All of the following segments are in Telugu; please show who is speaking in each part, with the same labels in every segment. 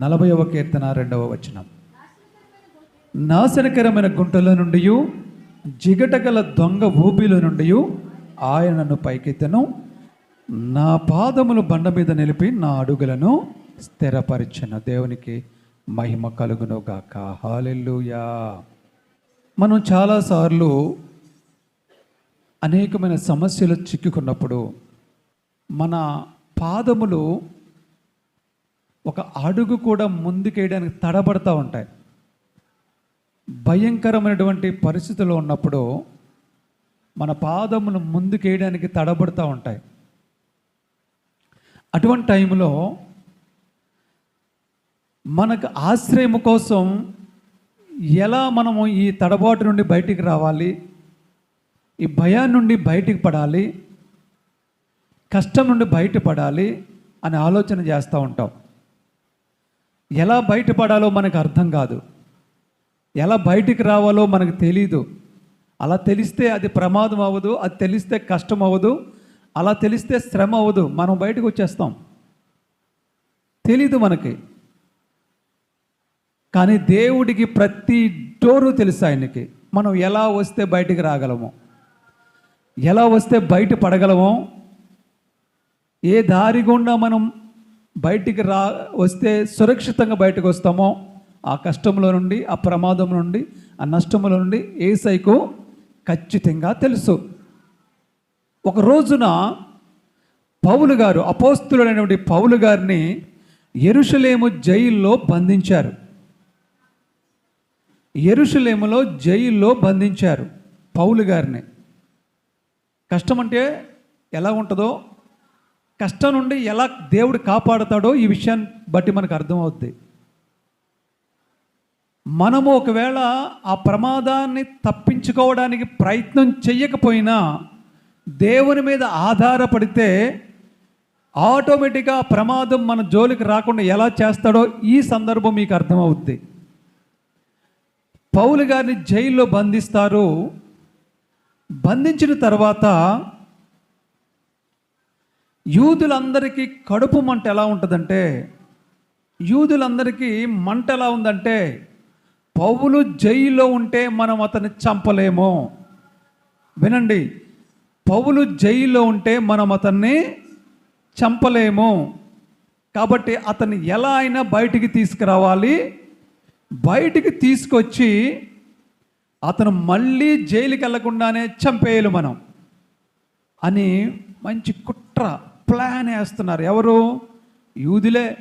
Speaker 1: నలభైవ కీర్తన రెండవ వచనం. నాశనకరమైన గుంటల నుండి జిగటగల దొంగ ఊబిలో నుండి ఆయనను పైకెత్తను. నా పాదములు బండ మీద నిలిపి నా అడుగులను స్థిరపరిచిన. దేవునికి మహిమ కలుగును గాక హాలెల్లుయా. మనం చాలాసార్లు అనేకమైన సమస్యలు చిక్కుకున్నప్పుడు మన పాదములు ఒక అడుగు కూడా ముందుకేయడానికి తడబడతా ఉంటాయి. భయంకరమైనటువంటి పరిస్థితుల్లో ఉన్నప్పుడు మన పాదములు ముందుకేయడానికి తడబడుతూ ఉంటాయి. అటువంటి టైంలో మనకు ఆశ్రయం కోసం ఎలా మనము ఈ తడబాటు నుండి బయటికి రావాలి? ఈ భయాన్ని నుండి బయటికి పడాలి? కష్టం నుండి బయటపడాలి? అని ఆలోచన చేస్తూ ఉంటాం. ఎలా బయటపడాలో మనకు అర్థం కాదు. ఎలా బయటికి రావాలో మనకు తెలీదు. అలా తెలిస్తే అది ప్రమాదం అవ్వదు అది తెలిస్తే కష్టం అవ్వదు అలా తెలిస్తే శ్రమ అవ్వదు. మనం బయటకు వచ్చేస్తాం. తెలీదు మనకి. కానీ దేవుడికి ప్రతి డోరు తెలుసు ఆయనకి? మనం ఎలా వస్తే బయటికి రాగలము? ఎలా వస్తే బయట పడగలము? ఏ దారి గుండా మనం బయటికి రా వస్తే సురక్షితంగా బయటకు వస్తామో ఆ కష్టంలో నుండి ఆ ప్రమాదం నుండి ఆ నష్టంలో నుండి ఏసైకు ఖచ్చితంగా తెలుసు. ఒక రోజున పౌలు గారు అపోస్తులైనటువంటి పౌలు గారిని ఎరుషలేము జైల్లో బంధించారు. ఎరుషలేములో జైల్లో బంధించారు పౌలు గారిని. కష్టం అంటే ఎలా ఉంటుందో కష్టం నుండి ఎలా దేవుడు కాపాడుతాడో ఈ విషయాన్ని బట్టి మనకు అర్థమవుద్ది. మనము ఒకవేళ ఆ ప్రమాదాన్ని తప్పించుకోవడానికి ప్రయత్నం చెయ్యకపోయినా దేవుని మీద ఆధారపడితే ఆటోమేటిక్గా ప్రమాదం మన జోలికి రాకుండా ఎలా చేస్తాడో ఈ సందర్భం మీకు అర్థమవుద్ది. పౌలు గారిని జైల్లో బంధిస్తారు. బంధించిన తర్వాత యూదులందరికీ కడుపు మంట ఎలా ఉంటుందంటే యూదులందరికీ మంట ఎలా ఉందంటే పౌలు జైల్లో ఉంటే మనం అతన్ని చంపలేము. వినండి పౌలు జైల్లో ఉంటే మనం అతన్ని చంపలేము. కాబట్టి అతన్ని ఎలా అయినా బయటికి తీసుకురావాలి. బయటికి తీసుకొచ్చి అతను మళ్ళీ జైలుకి వెళ్ళకుండానే చంపేయాలి మనం. అని మంచి కుట్ర ప్లాన్ వేస్తున్నారు. ఎవరు? యూదులే.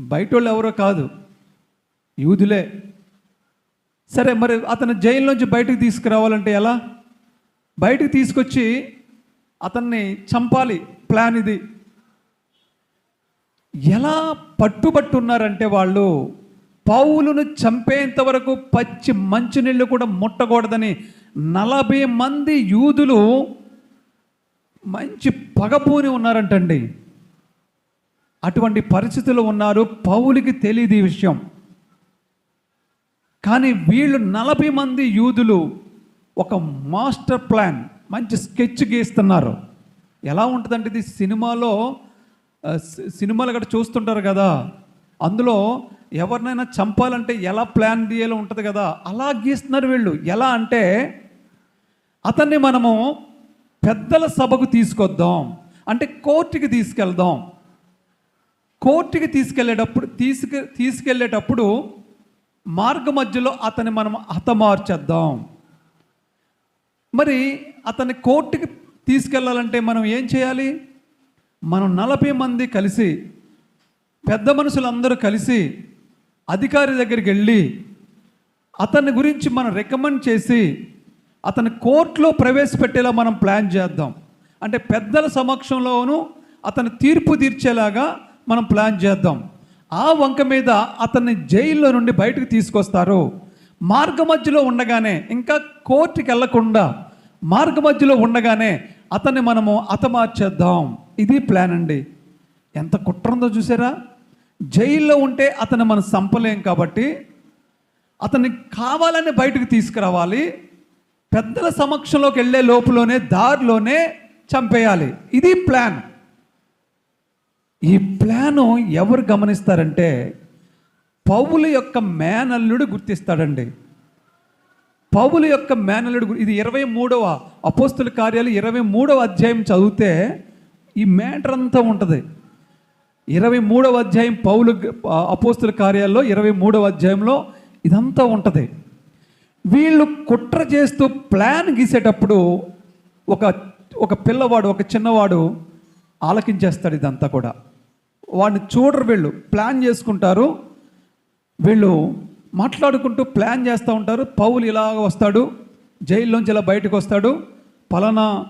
Speaker 1: బయట వాళ్ళు ఎవరో కాదు. యూదులే. సరే మరి అతను జైల్లోంచి బయటకు తీసుకురావాలంటే ఎలా? బయటకు తీసుకొచ్చి అతన్ని చంపాలి ప్లాన్ ఇది. ఎలా పట్టుబట్టున్నారంటే వాళ్ళు పౌలును చంపేంత వరకు పచ్చి మంచినీళ్ళు కూడా ముట్టకూడదని నలభై మంది యూదులు మంచి పగపూని ఉన్నారంటండి. అటువంటి పరిస్థితులు ఉన్నారు పౌలికి తెలియదు ఈ విషయం. కానీ వీళ్ళు నలభై మంది యూదులు ఒక మాస్టర్ ప్లాన్ మంచి స్కెచ్ గీస్తున్నారు. ఎలా ఉంటుందంటే ఇది? సినిమాలో సి- సినిమాలు గట్రా చూస్తుంటారు కదా. అందులో ఎవరినైనా చంపాలంటే ఎలా ప్లాన్ తీయాలో ఉంటుంది కదా? అలా గీస్తున్నారు వీళ్ళు. ఎలా అంటే అతన్ని మనము పెద్దల సభకు తీసుకొద్దాం. అంటే కోర్టుకి తీసుకెళ్దాం. కోర్టుకి తీసుకెళ్ళేటప్పుడు తీసుకు తీసుకెళ్ళేటప్పుడు మార్గ మధ్యలో అతన్ని మనం హతమార్చేద్దాం. మరి అతన్ని కోర్టుకి తీసుకెళ్ళాలంటే మనం ఏం చేయాలి? మనం నలభై మంది కలిసి పెద్ద మనుషులందరూ కలిసి అధికారి దగ్గరికి వెళ్ళి అతని గురించి మనం రికమెండ్ చేసి అతని కోర్టులో ప్రవేశపెట్టేలా మనం ప్లాన్ చేద్దాం. అంటే పెద్దల సమక్షంలోనూ అతని తీర్పు తీర్చేలాగా మనం ప్లాన్ చేద్దాం. ఆ వంక మీద అతన్ని జైల్లో నుండి బయటకు తీసుకొస్తారు. మార్గ మధ్యలో ఉండగానే ఇంకా కోర్టుకి వెళ్ళకుండా మార్గ మధ్యలో ఉండగానే అతన్ని మనము హతమార్చేద్దాం. ఇది ప్లాన్ అండి. ఎంత కుట్రందో చూసారా? జైల్లో ఉంటే అతను మనం చంపలేం కాబట్టి అతన్ని కావాలని బయటకు తీసుకురావాలి. పెద్దల సమక్షంలోకి వెళ్ళే లోపులోనే దారిలోనే చంపేయాలి. ఇది ప్లాన్. ఈ ప్లాను ఎవరు గమనిస్తారంటే పౌలు యొక్క మేనల్లుడు గుర్తిస్తాడండి. పౌలు యొక్క మేనల్లుడు ఇది ఇరవై మూడవ అపోస్తుల కార్యాలు ఇరవై మూడవ అధ్యాయం చదివితే ఈ మ్యాటర్ అంతా ఉంటుంది. ఇరవై మూడవ అధ్యాయం పౌలు అపోస్తుల కార్యాల్లో ఇరవై మూడవ అధ్యాయంలో ఇదంతా ఉంటుంది. వీళ్ళు కుట్ర చేస్తూ ప్లాన్ గీసేటప్పుడు ఒక ఒక పిల్లవాడు ఒక చిన్నవాడు ఆలకించేస్తాడు ఇదంతా కూడా. వాడిని చూడరు వీళ్ళు. ప్లాన్ చేసుకుంటారు. వీళ్ళు మాట్లాడుకుంటూ ప్లాన్ చేస్తూ ఉంటారు. పౌలు ఇలాగ వస్తాడు. జైల్లోంచి ఇలా బయటకు వస్తాడు. పలానా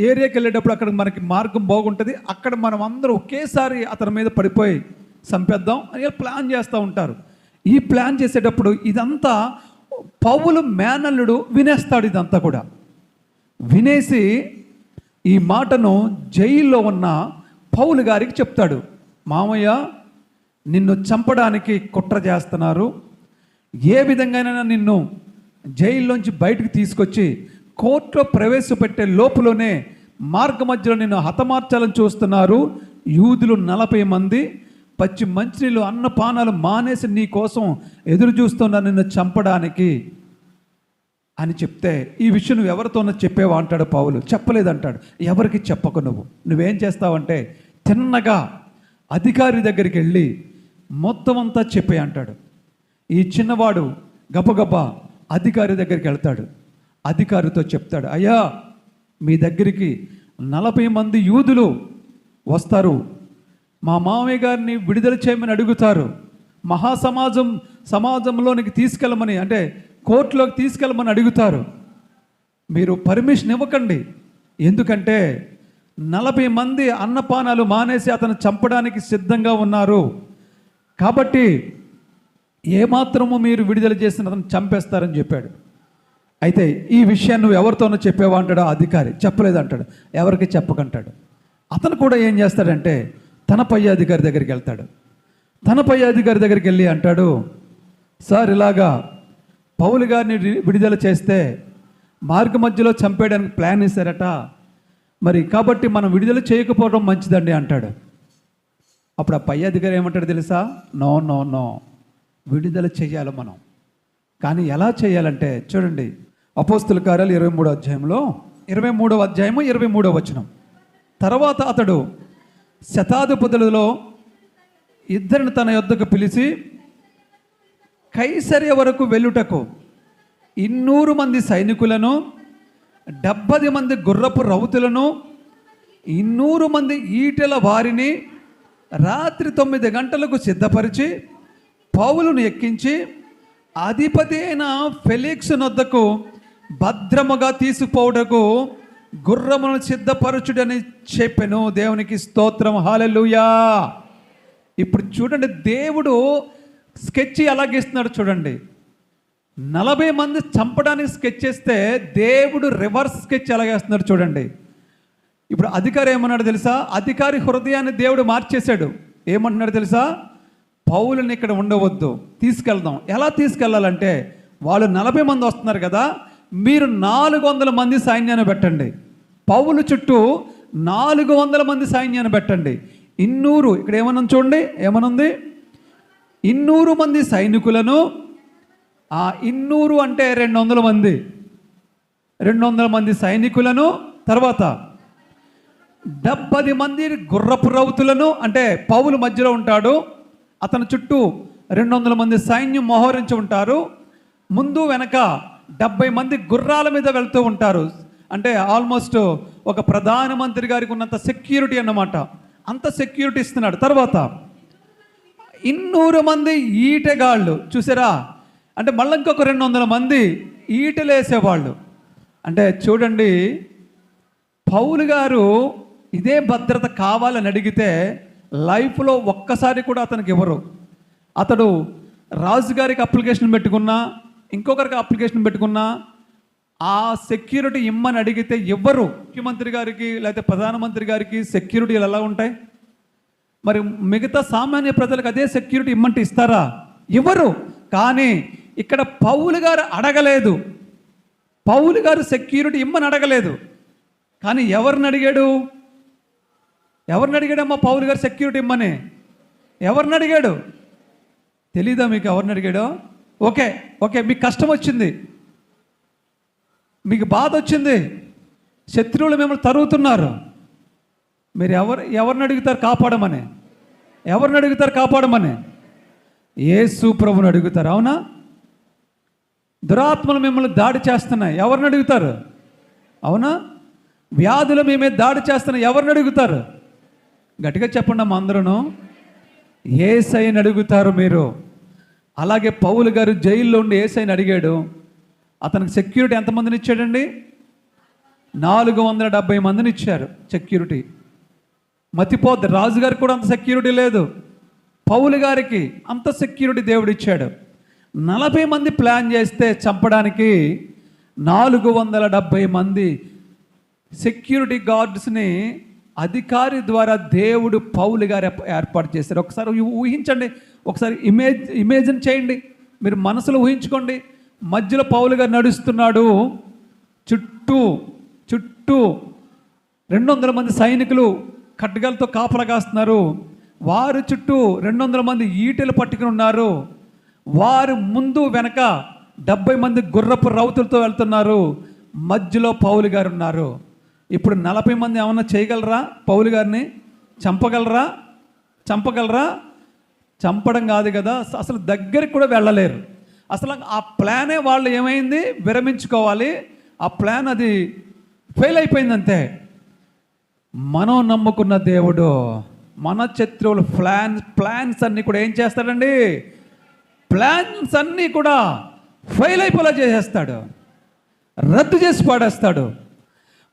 Speaker 1: ఏరియాకి వెళ్ళేటప్పుడు అక్కడ మనకి మార్గం బాగుంటుంది. అక్కడ మనం అందరూ ఒకేసారి అతని మీద పడిపోయి చంపేద్దాం అని ప్లాన్ చేస్తూ ఉంటారు. ఈ ప్లాన్ చేసేటప్పుడు ఇదంతా పౌలు మేనల్లుడు వినేస్తాడు ఇదంతా కూడా. వినేసి ఈ మాటను జైల్లో ఉన్న పౌలు గారికి చెప్తాడు. మామయ్య నిన్ను చంపడానికి కుట్ర చేస్తున్నారు. ఏ విధంగానైనా నిన్ను జైల్లోంచి బయటకు తీసుకొచ్చి కోర్టులో ప్రవేశపెట్టే లోపులోనే మార్గ మధ్యలో నిన్ను హతమార్చాలని చూస్తున్నారు. యూదులు నలభై మంది పచ్చి మంచినీళ్ళు అన్నపానాలు మానేసి నీ కోసం ఎదురు చూస్తున్నా నిన్ను చంపడానికి అని చెప్తే ఈ విషయం నువ్వు ఎవరితోనో చెప్పేవా అంటాడు పావులు చెప్పలేదంటాడు. ఎవరికి చెప్పకు నువ్వు. నువ్వేం చేస్తావంటే తిన్నగా అధికారి దగ్గరికి వెళ్ళి మొత్తం అంతా చెప్పే అంటాడు. ఈ చిన్నవాడు గబగబా అధికారి దగ్గరికి వెళ్తాడు. అధికారితో చెప్తాడు అయ్యా మీ దగ్గరికి నలభై మంది యూదులు వస్తారు. మా మామయ్య గారిని విడుదల చేయమని అడుగుతారు. మహాసమాజం సమాజంలోనికి తీసుకెళ్ళమని అంటే కోర్టులోకి తీసుకెళ్ళమని అడుగుతారు. మీరు పర్మిషన్ ఇవ్వకండి. ఎందుకంటే నలభై మంది అన్నపానాలు మానేసి అతను చంపడానికి సిద్ధంగా ఉన్నారు. కాబట్టి ఏమాత్రము మీరు విడుదల చేసిన అతను చంపేస్తారని చెప్పాడు. అయితే ఈ విషయాన్ని నువ్వు ఎవరితోనో చెప్పేవా అంటాడు అధికారి. చెప్పలేదు అంటాడు ఎవరికి చెప్పకంటాడు. అతను కూడా ఏం చేస్తాడంటే తన పై అధికారి దగ్గరికి వెళ్తాడు. తన పై అధికారి దగ్గరికి వెళ్ళి అంటాడు సార్ ఇలాగా పౌలు గారిని విడుదల చేస్తే మార్గ మధ్యలో చంపేయడానికి ప్లాన్ వేశారట. మరి కాబట్టి మనం విడుదల చేయకపోవడం మంచిదండి అంటాడు. అప్పుడు ఆ పై అధికారి ఏమంటాడు తెలుసా? No no no. విడుదల చేయాలి మనం. కానీ ఎలా చేయాలంటే చూడండి అపోస్తుల కార్యాలు ఇరవై మూడో అధ్యాయంలో ఇరవై మూడవ అధ్యాయము ఇరవై మూడవ వచనం. తర్వాత అతడు శతాధిపతులలో ఇద్దరిని తన యొద్దకు పిలిచి కైసర్య వరకు వెళ్ళుటకు ఇన్నూరు మంది సైనికులను డెబ్బది మంది గుర్రపు రౌతులను ఇన్నూరు మంది ఈటెల వారిని రాత్రి తొమ్మిది గంటలకు సిద్ధపరిచి పౌలును ఎక్కించి అధిపతి అయిన ఫెలిక్స్ నొద్దకు భద్రముగా తీసుకుపోవుటకు గుర్రమును సిద్ధపరచుడని చెప్పాను. దేవునికి స్తోత్రం. హాలెలుయా ఇప్పుడు చూడండి దేవుడు స్కెచ్ ఎలాగేస్తున్నాడు చూడండి. నలభై మంది చంపడానికి స్కెచ్ చేస్తే దేవుడు రివర్స్ స్కెచ్ ఎలాగేస్తున్నాడు చూడండి. ఇప్పుడు అధికారి ఏమన్నాడు తెలుసా? అధికారి హృదయాన్ని దేవుడు మార్చేశాడు. ఏమంటున్నాడు తెలుసా? పౌలను ఇక్కడ ఉండవద్దు. తీసుకెళ్దాం. ఎలా తీసుకెళ్ళాలంటే వాళ్ళు నలభై మంది వస్తున్నారు కదా మీరు నాలుగు వందల మంది సైన్యాన్ని పెట్టండి. పౌలు చుట్టూ నాలుగు వందల మంది సైన్యాన్ని పెట్టండి. ఇన్నూరు ఇక్కడ ఏమన్నా చూడండి ఏమనుంది? ఇన్నూరు మంది సైనికులను ఆ ఇన్నూరు అంటే రెండు వందల మంది. రెండు వందల మంది సైనికులను తర్వాత డెబ్బది మంది గుర్రపు రౌతులను అంటే పౌలు మధ్యలో ఉంటాడు అతని చుట్టూ రెండు వందల మంది సైన్యం మోహరించి ఉంటారు. ముందు వెనక డెబ్బై మంది గుర్రాల మీద వెళ్తూ ఉంటారు. అంటే ఆల్మోస్ట్ ఒక ప్రధానమంత్రి గారికి ఉన్నంత సెక్యూరిటీ అన్నమాట. అంత సెక్యూరిటీ ఇస్తున్నాడు. తర్వాత ఇన్నూరు మంది ఈటెగాళ్ళు చూసారా? అంటే మళ్ళీ ఇంకొక రెండు వందల మంది ఈటెలు వేసేవాళ్ళు అంటే చూడండి పౌలు గారు ఇదే భద్రత కావాలని అడిగితే లైఫ్లో ఒక్కసారి కూడా అతనికి ఇవ్వరు. అతడు రాజుగారికి అప్లికేషన్ పెట్టుకున్నా ఇంకొకరికి అప్లికేషన్ పెట్టుకున్నా ఆ సెక్యూరిటీ ఇమ్మని అడిగితే ఎవ్వరు? ముఖ్యమంత్రి గారికి లేకపోతే ప్రధానమంత్రి గారికి సెక్యూరిటీలు ఎలా ఉంటాయి? మరి మిగతా సామాన్య ప్రజలకు అదే సెక్యూరిటీ ఇమ్మంటే ఇస్తారా? ఎవరు కానీ ఇక్కడ పౌలు గారు అడగలేదు. పౌలు గారు సెక్యూరిటీ ఇమ్మని అడగలేదు. కానీ ఎవరిని అడిగాడు? ఎవరిని అడిగాడమ్మా పౌలు గారు సెక్యూరిటీ ఇమ్మని? ఎవరిని అడిగాడు? తెలీదా మీకు ఎవరిని అడిగాడో? ఓకే ఓకే మీకు కష్టం వచ్చింది. మీకు బాధ వచ్చింది? శత్రువులు మిమ్మల్ని తరుగుతున్నారు. మీరు ఎవరు ఎవరిని అడుగుతారు కాపాడమని? ఎవరిని అడుగుతారు కాపాడమని? ఏసు ప్రభుని అడుగుతారు అవునా? దురాత్మలు మిమ్మల్ని దాడి చేస్తున్నాయి. ఎవరిని అడుగుతారు? అవునా? వ్యాధులు మేమే దాడి చేస్తున్నాయి. ఎవరిని అడుగుతారు? గట్టిగా చెప్పండి అమ్మ అందరూ ఏసైని అడుగుతారు మీరు. అలాగే పౌలు గారు జైల్లో ఉండి ఏసైని అడిగాడు. అతనికి సెక్యూరిటీ ఎంతమందిని ఇచ్చాడండి నాలుగు వందల డెబ్బై మందిని ఇచ్చారు సెక్యూరిటీ మతిపోద్ది రాజుగారికి కూడా అంత సెక్యూరిటీ లేదు. పౌలు గారికి అంత సెక్యూరిటీ దేవుడు ఇచ్చాడు నలభై మంది ప్లాన్ చేస్తే చంపడానికి నాలుగు వందల డెబ్బై మంది సెక్యూరిటీ గార్డ్స్ని అధికారి ద్వారా దేవుడు పౌలు గారు ఏర్పాటు చేశారు. ఒకసారి ఊహించండి. ఒకసారి ఇమేజ్ ఇమేజిన్ చేయండి. మీరు మనసులో ఊహించుకోండి. మధ్యలో పౌలు నడుస్తున్నాడు. చుట్టూ చుట్టూ రెండు వందల మంది సైనికులు ఖడ్గాలతో కాపలా కాస్తున్నారు. వారు చుట్టూ రెండు వందల మంది ఈటెలు పట్టుకుని ఉన్నారు. వారు ముందు వెనక డెబ్బై మంది గుర్రపు రౌతులతో వెళ్తున్నారు. మధ్యలో పౌలు గారు ఉన్నారు. ఇప్పుడు నలభై మంది ఏమన్నా చేయగలరా? పౌలు గారిని చంపగలరా? చంపగలరా? చంపడం కాదు కదా. అసలు దగ్గరికి కూడా వెళ్ళలేరు. అసలు ఆ ప్లానే వాళ్ళు ఏమైంది? విరమించుకోవాలి. ఆ ప్లాన్ అది ఫెయిల్ అయిపోయింది అంతే మనం నమ్ముకున్న దేవుడు మన శత్రువులు ప్లాన్స్ ప్లాన్స్ అన్నీ కూడా ఏం చేస్తాడండి? ప్లాన్స్ అన్నీ కూడా ఫెయిల్ అయిపోయేలా చేసేస్తాడు. రద్దు చేసి పాడేస్తాడు.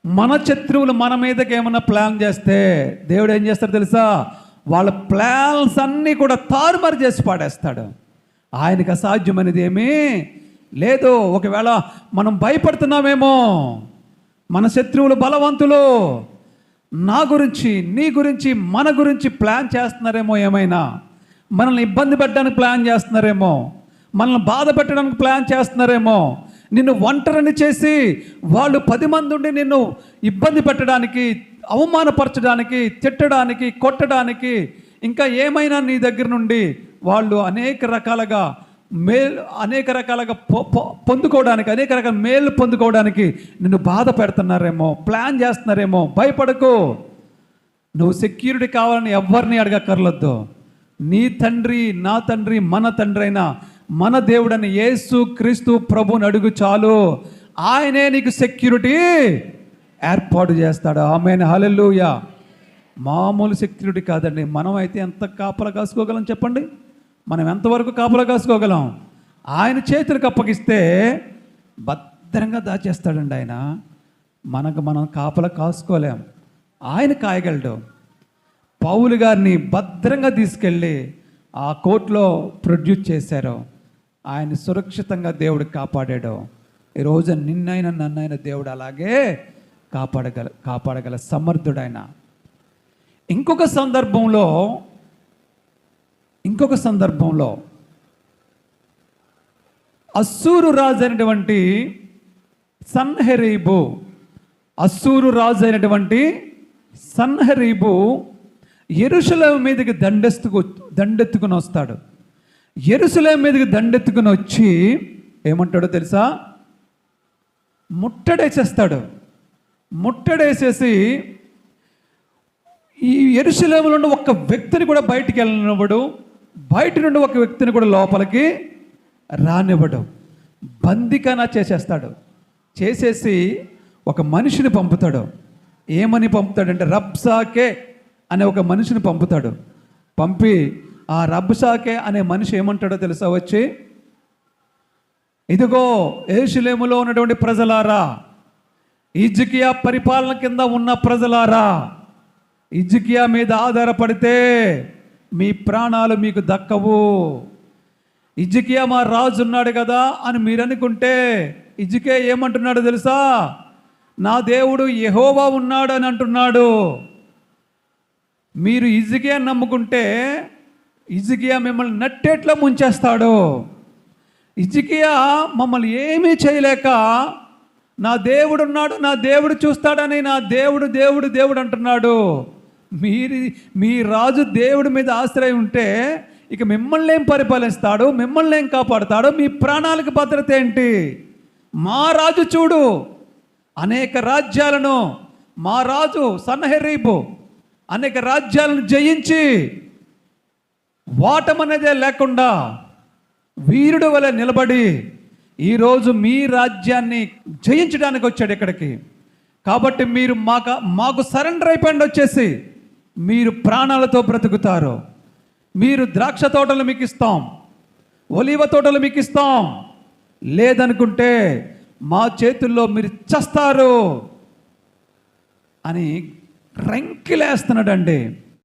Speaker 1: మన శత్రువులు మన మీదకి ఏమన్నా ప్లాన్ చేస్తే దేవుడు ఏం చేస్తాడు తెలుసా? వాళ్ళ ప్లాన్స్ అన్నీ కూడా తారుమారు చేసి పాడేస్తాడు. ఆయనకు అసాధ్యమైనది ఏమీ లేదు. ఒకవేళ మనం భయపడుతున్నామేమో మన శత్రువులు బలవంతులు నా గురించి నీ గురించి మన గురించి ప్లాన్ చేస్తున్నారేమో ఏమైనా? మనల్ని ఇబ్బంది పెట్టడానికి ప్లాన్ చేస్తున్నారేమో? మనల్ని బాధ పెట్టడానికి ప్లాన్ చేస్తున్నారేమో? నిన్ను ఒంటరిని చేసి వాళ్ళు పది మంది ఉండి నిన్ను ఇబ్బంది పెట్టడానికి అవమానపరచడానికి తిట్టడానికి కొట్టడానికి ఇంకా ఏమైనా నీ దగ్గర నుండి వాళ్ళు అనేక రకాలుగా మేలు అనేక రకాలుగా పొందుకోవడానికి అనేక రకాల మేలు పొందుకోవడానికి నిన్ను బాధ పెడుతున్నారేమో ప్లాన్ చేస్తున్నారేమో భయపడకు. నువ్వు సెక్యూరిటీ కావాలని ఎవరిని అడగక్కర్లొద్దు. నీ తండ్రి నా తండ్రి మన తండ్రి అయినా మన దేవుడని యేసు క్రీస్తు ప్రభుని అడుగు చాలు. ఆయనే నీకు సెక్యూరిటీ ఏర్పాటు చేస్తాడు. ఆమె హలెల్లుయా. మామూలు సెక్యూరిటీ కాదండి. మనం అయితే ఎంత కాపలా కాసుకోగలం చెప్పండి? మనం ఎంతవరకు కాపులా కాసుకోగలం? ఆయన చేతులకు అప్పగిస్తే భద్రంగా దాచేస్తాడండి ఆయన. మనకు మనం కాపలా కాసుకోలేం. ఆయన కాయగలడు. పౌలు గారిని భద్రంగా తీసుకెళ్ళి ఆ కోర్టులో ప్రొడ్యూస్ చేశారు. ఆయన సురక్షితంగా దేవుడు కాపాడాడు. ఈరోజు నిన్నైనా నన్నైనా దేవుడు అలాగే కాపాడగల కాపాడగల సమర్థుడైన. ఇంకొక సందర్భంలో ఇంకొక సందర్భంలో అస్సూరు రాజు అయినటువంటి సన్హెరీబు అస్సూరు రాజు అయినటువంటి సన్హరీబు ఎరుసలం మీదకి దండెత్తుకు దండెత్తుకుని వస్తాడు. ఎరుసలం మీదకి దండెత్తుకుని వచ్చి ఏమంటాడో తెలుసా? ముట్టడేసేస్తాడు ముట్టడేసేసి ఈ ఎరుసలేములో ఉన్న ఒక వ్యక్తిని కూడా బయటికి వెళ్ళినప్పుడు బయట నుండి ఒక వ్యక్తిని కూడా లోపలికి రానివ్వడు. బందికనా చేసేస్తాడు. చేసేసి ఒక మనిషిని పంపుతాడు. ఏమని పంపుతాడంటే రబ్సాకే అనే ఒక మనిషిని పంపుతాడు. పంపి ఆ రబ్సాకే అనే మనిషి ఏమంటాడో తెలుసా వచ్చి? ఇదిగో ఏషులేములో ఉన్నటువంటి ప్రజలారా ఇజ్కియా పరిపాలన కింద ఉన్న ప్రజలారా ఇజ్కియా మీద ఆధారపడితే మీ ప్రాణాలు మీకు దక్కవు. ఇజ్జికియా మా రాజు ఉన్నాడు కదా అని మీరు అనుకుంటే ఇజ్జికే ఏమంటున్నాడు తెలుసా? నా దేవుడు యహోవా ఉన్నాడు అని అంటున్నాడు. మీరు ఇజ్జికియా నమ్ముకుంటే ఇజ్జికియా మిమ్మల్ని నట్టేట్లో ముంచేస్తాడు. ఇజ్జికియా మమ్మల్ని ఏమీ చేయలేక నా దేవుడున్నాడు నా దేవుడు చూస్తాడని నా దేవుడు దేవుడు దేవుడు అంటున్నాడు. మీరు మీ రాజు దేవుడి మీద ఆశ్రయం ఉంటే ఇక మిమ్మల్ని ఏం పరిపాలిస్తాడు? మిమ్మల్ని ఏం కాపాడుతాడు? మీ ప్రాణాలకు భద్రత ఏంటి? మా రాజు చూడు. అనేక రాజ్యాలను మా రాజు సన్నహెరీబు అనేక రాజ్యాలను జయించి వాటమనేదే లేకుండా వీరుడు వలె నిలబడి ఈరోజు మీ రాజ్యాన్ని జయించడానికి వచ్చాడు ఇక్కడికి. కాబట్టి మీరు మాకు మాకు సరెండర్ అయిపోయింది వచ్చేసి. మీరు ప్రాణాలతో బ్రతుకుతారు. మీరు ద్రాక్ష తోటలు మీకు ఇస్తాం. ఒలివ తోటలు మీకు ఇస్తాం. లేదనుకుంటే మా చేతుల్లో మీరు చస్తారు. అని రంకిలేస్తున్నాడండి.